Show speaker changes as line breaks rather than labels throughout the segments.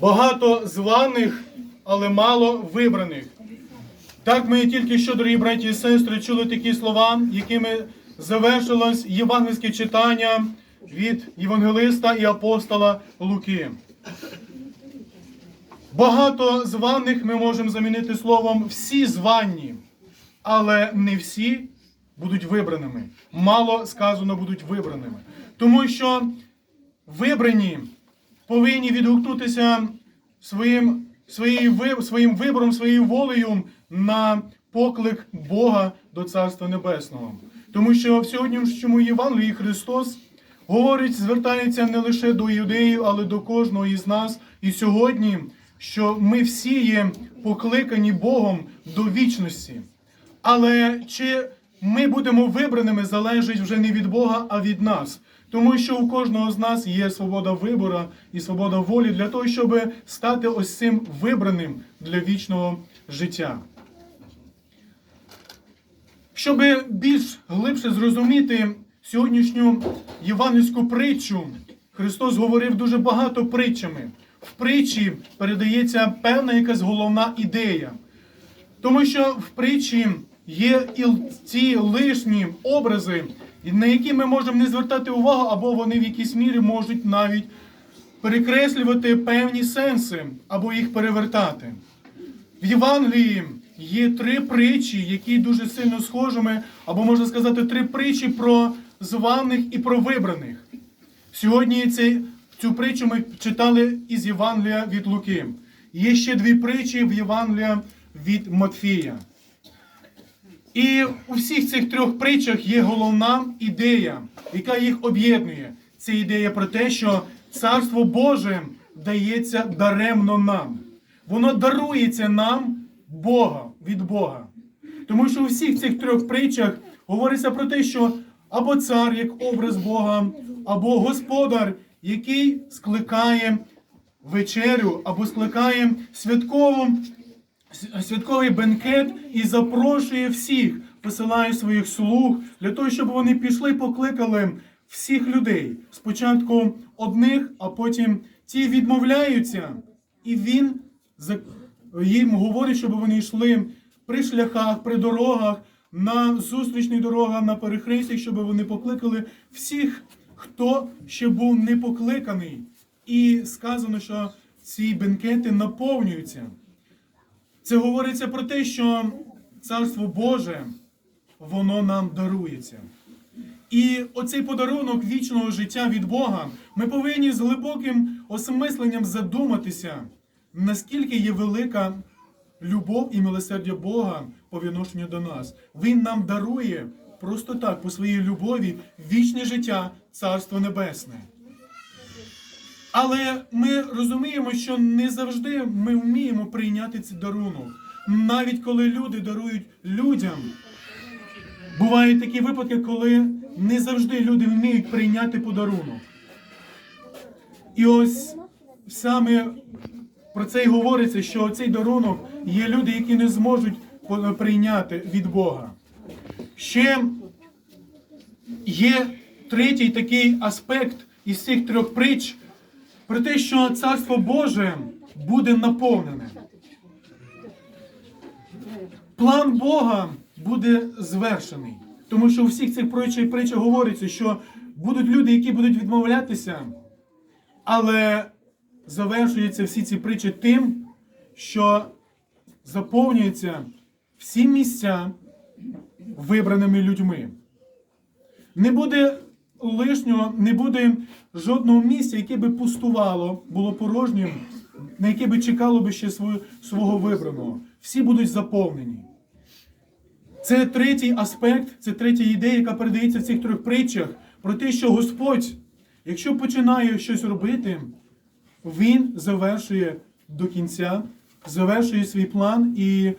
Багато званих, але мало вибраних. Так ми тільки що, дорогі браті і сестри, чули такі слова, якими завершилось євангельське читання від євангелиста і апостола Луки. Багато званих ми можемо замінити словом всі звані, але не всі будуть вибраними. Мало сказано будуть вибраними. Тому що вибрані повинні відгукнутися своїм, своєю, своїм вибором, своєю волею на поклик Бога до Царства Небесного. Тому що в сьогоднішньому Євангелії Христос говорить, звертається не лише до юдеїв, але до кожного із нас. І сьогодні, що ми всі є покликані Богом до вічності. Але чи ми будемо вибраними, залежить вже не від Бога, а від нас. Тому що у кожного з нас є свобода вибору і свобода волі для того, щоб стати ось цим вибраним для вічного життя. Щоб більш глибше зрозуміти сьогоднішню євангельську притчу, Христос говорив дуже багато притчами. В притчі передається певна якась головна ідея. Тому що в притчі є і ці лишні образи, на які ми можемо не звертати увагу, або вони в якійсь мірі можуть навіть перекреслювати певні сенси, або їх перевертати. В Євангелії є три притчі, які дуже сильно схожими, або можна сказати, три притчі про званих і про вибраних. Сьогодні цей, цю притчу ми читали із Євангелія від Луки. Є ще дві притчі в Євангелія від Матфія. І у всіх цих трьох притчах є головна ідея, яка їх об'єднує. Це ідея про те, що Царство Боже дається даремно нам. Воно дарується нам Бога від Бога. Тому що у всіх цих трьох притчах говориться про те, що або цар як образ Бога, або господар, який скликає вечерю, або скликає святкову святковий бенкет і запрошує всіх, посилає своїх слуг для того, щоб вони пішли, покликали всіх людей. Спочатку одних, а потім ті відмовляються, і він їм говорить, щоб вони йшли при шляхах, при дорогах, на зустрічних дорогах, на перехрестях, щоб вони покликали всіх, хто ще був не покликаний. І сказано, що ці бенкети наповнюються. Це говориться про те, що Царство Боже, воно нам дарується. І оцей подарунок вічного життя від Бога ми повинні з глибоким осмисленням задуматися, наскільки є велика любов і милосердя Бога по відношенню до нас. Він нам дарує просто так, по своїй любові, вічне життя, Царство Небесне. Але ми розуміємо, що не завжди ми вміємо прийняти цей дарунок. Навіть коли люди дарують людям, бувають такі випадки, коли не завжди люди вміють прийняти подарунок. І ось саме про це й говориться, що цей дарунок є люди, які не зможуть прийняти від Бога. Ще є третій такий аспект із цих трьох притч про те, що Царство Боже буде наповнене. План Бога буде звершений. Тому що у всіх цих притчах притчах говориться, що будуть люди, які будуть відмовлятися, але завершуються всі ці притчі тим, що заповнюються всі місця вибраними людьми. Не буде лишнього, не буде жодного місця, яке би пустувало, було порожнім, на яке би чекало би ще свого, свого вибраного. Всі будуть заповнені. Це третій аспект, це третя ідея, яка передається в цих трьох притчах, про те, що Господь, якщо починає щось робити, Він завершує до кінця, завершує свій план і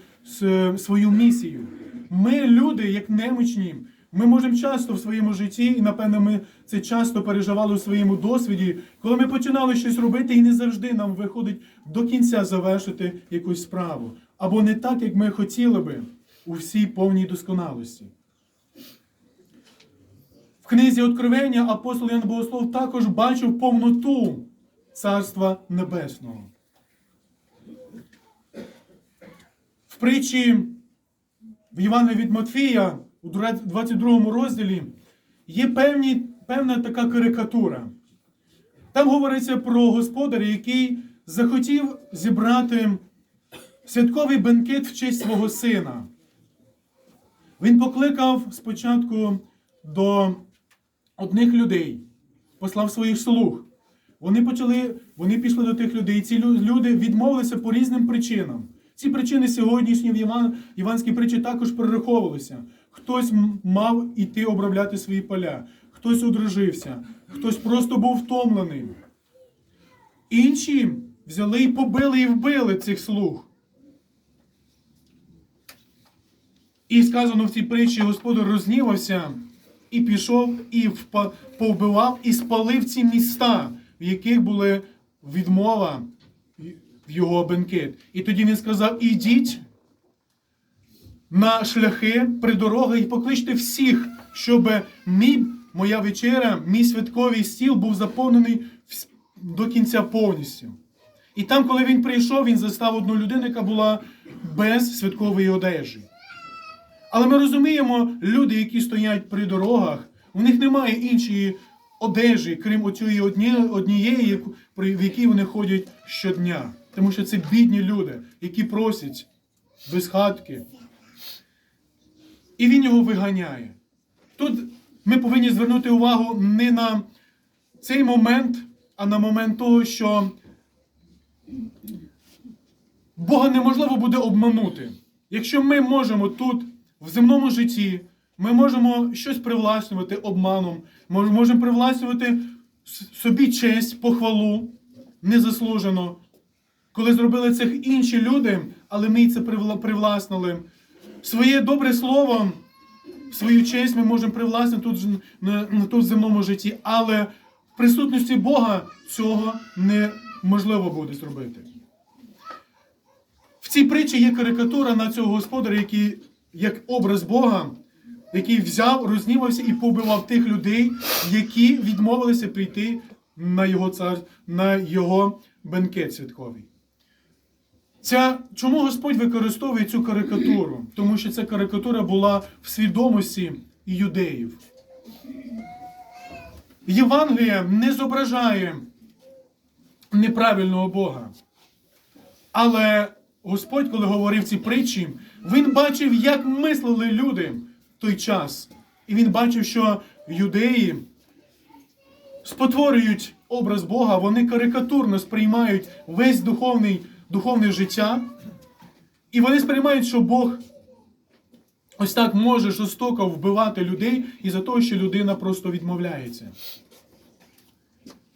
свою місію. Ми, люди, як немічні, ми можемо часто в своєму житті, і напевно, ми це часто переживали у своєму досвіді, коли ми починали щось робити, і не завжди нам виходить до кінця завершити якусь справу. Або не так, як ми хотіли би, у всій повній досконалості. В книзі Откровення апостол Ян Богослов також бачив повноту Царства Небесного. В притчі в Івана від Матфія у 22 розділі є певні, певна така карикатура. Там говориться про господаря, який захотів зібрати святковий бенкет в честь свого сина. Він покликав спочатку до одних людей, послав своїх слуг. Вони почали, вони пішли до тих людей. Ці люди відмовилися по різним причинам. Ці причини сьогоднішні в Іван, Іванській притчі також перераховувалися. Хтось мав іти обробляти свої поля, хтось одружився, хтось просто був втомлений. Інші взяли і побили і вбили цих слуг. І сказано в цій притчі, господар рознівався і пішов, і повбивав, і спалив ці міста, в яких була відмова в його бенкет. І тоді він сказав: ідіть на шляхи при дорогах і покличте всіх, щоб мій, моя вечеря, мій святковий стіл був заповнений до кінця повністю. І там, коли він прийшов, він застав одну людину, яка була без святкової одежі. Але ми розуміємо, люди, які стоять при дорогах, у них немає іншої одежі, крім оцієї однієї, в якій вони ходять щодня. Тому що це бідні люди, які просять без хатки. І він його виганяє. Тут ми повинні звернути увагу не на цей момент, а на момент того, що Бога неможливо буде обманути. Якщо ми можемо тут, в земному житті, ми можемо щось привласнювати обманом, мож- можемо привласнювати собі честь, похвалу незаслужено, коли зробили це інші люди, але ми це привла- привласнили. Своє добре слово, свою честь ми можемо привласнити тут, на, на тут земному житті, але в присутності Бога цього неможливо буде зробити. В цій притчі є карикатура на цього господаря, який як образ Бога, який взяв, рознівався і побивав тих людей, які відмовилися прийти на його цар, на його бенкет святковий. Ця, чому Господь використовує цю карикатуру? Тому що ця карикатура була в свідомості юдеїв. Євангелія не зображає неправильного Бога. Але Господь, коли говорив ці притчі, він бачив, як мислили люди в той час. І він бачив, що юдеї спотворюють образ Бога, вони карикатурно сприймають весь духовний, духовне життя. І вони сприймають, що Бог ось так може жорстоко вбивати людей із-за того, що людина просто відмовляється.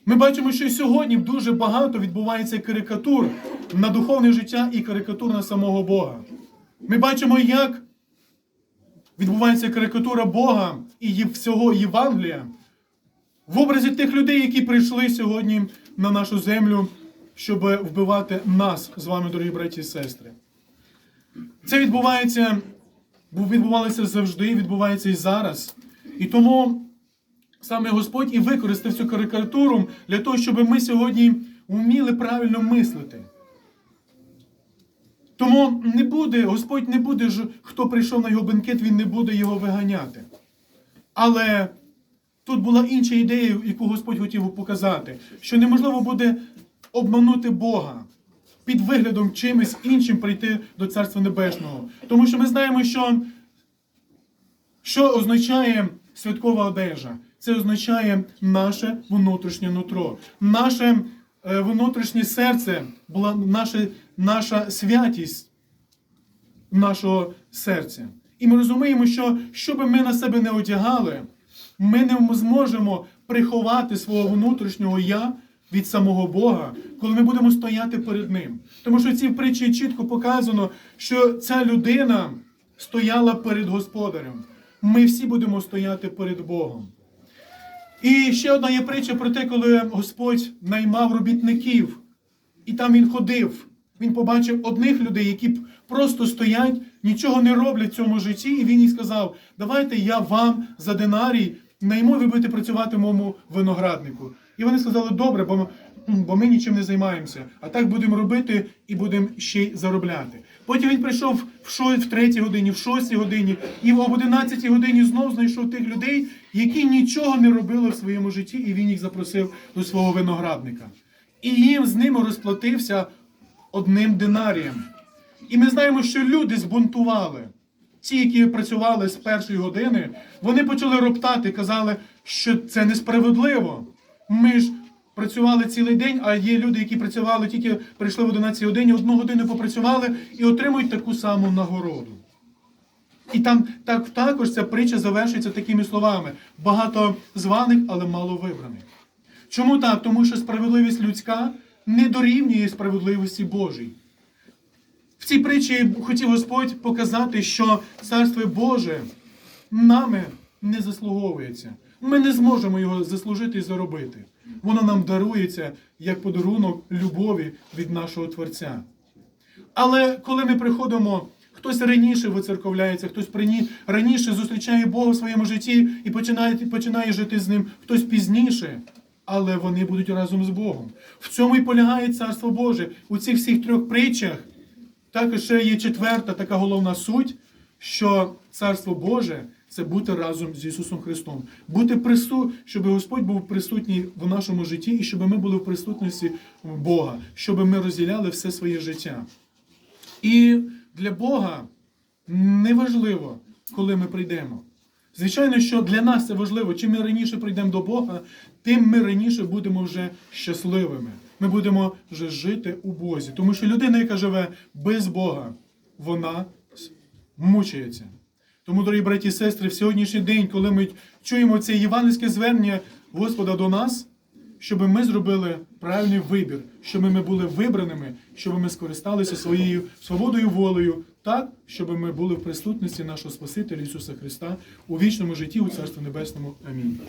Ми бачимо, що і сьогодні дуже багато відбувається карикатур на духовне життя і карикатур на самого Бога. Ми бачимо, як відбувається карикатура Бога і всього Євангелія в образі тих людей, які прийшли сьогодні на нашу землю, щоб вбивати нас з вами, дорогі браті і сестри. Це відбувається, відбувалося завжди, відбувається і зараз. І тому саме Господь і використав цю карикатуру для того, щоб ми сьогодні вміли правильно мислити. Тому не буде, Господь не буде, хто прийшов на його бенкет, він не буде його виганяти. Але тут була інша ідея, яку Господь хотів показати, що неможливо буде обманути Бога під виглядом чимось іншим прийти до Царства Небесного. Тому що ми знаємо, що що означає святкова одежа? Це означає наше внутрішнє нутро, наше е, внутрішнє серце, наша, наша святість нашого серця. І ми розуміємо, що що би ми на себе не одягали, ми не зможемо приховати свого внутрішнього я від самого Бога, коли ми будемо стояти перед Ним. Тому що в цій притчі чітко показано, що ця людина стояла перед Господарем. Ми всі будемо стояти перед Богом. І ще одна є притча про те, коли Господь наймав робітників, і там він ходив. Він побачив одних людей, які просто стоять, нічого не роблять в цьому житті, і він їй сказав: Давайте я вам за динарій найму, ви будете працювати моєму винограднику. І вони сказали, добре, бо «М, бо ми нічим не займаємося. А так будемо робити і будемо ще й заробляти. Потім він прийшов в, шо, в третій годині, в шостій годині, і об 11 годині знов знайшов тих людей, які нічого не робили в своєму житті, і він їх запросив до свого виноградника. І їм з ними розплатився одним динарієм. І ми знаємо, що люди збунтували. Ті, які працювали з першої години, вони почали роптати, казали, що це несправедливо. Ми ж працювали цілий день, а є люди, які працювали тільки прийшли в 11 годині, одну годину попрацювали і отримують таку саму нагороду. І там так, також ця притча завершується такими словами: багато званих, але мало вибраних. Чому так? Тому що справедливість людська не дорівнює справедливості Божій. В цій притчі хотів Господь показати, що Царство Боже нами не заслуговується. Ми не зможемо його заслужити і заробити. Воно нам дарується як подарунок любові від нашого Творця. Але коли ми приходимо, хтось раніше вицерковляється, хтось раніше зустрічає Бога в своєму житті і починає, починає жити з ним, хтось пізніше, але вони будуть разом з Богом. В цьому і полягає Царство Боже. У цих всіх трьох притчах також ще є четверта така головна суть, що Царство Боже це бути разом з Ісусом Христом. Бути прису, щоб Господь був присутній в нашому житті і щоб ми були в присутності Бога, щоб ми розділяли все своє життя. І для Бога неважливо, коли ми прийдемо. Звичайно, що для нас це важливо. Чим ми раніше прийдемо до Бога, тим ми раніше будемо вже щасливими. Ми будемо вже жити у Бозі. Тому що людина, яка живе без Бога, вона мучається. Тому, дорогі браті і сестри, в сьогоднішній день, коли ми чуємо це євангельське звернення Господа до нас, щоб ми зробили правильний вибір, щоб ми були вибраними, щоб ми скористалися своєю свободою волею, так, щоб ми були в присутності нашого Спасителя Ісуса Христа у вічному житті у Царстві Небесному. Амінь.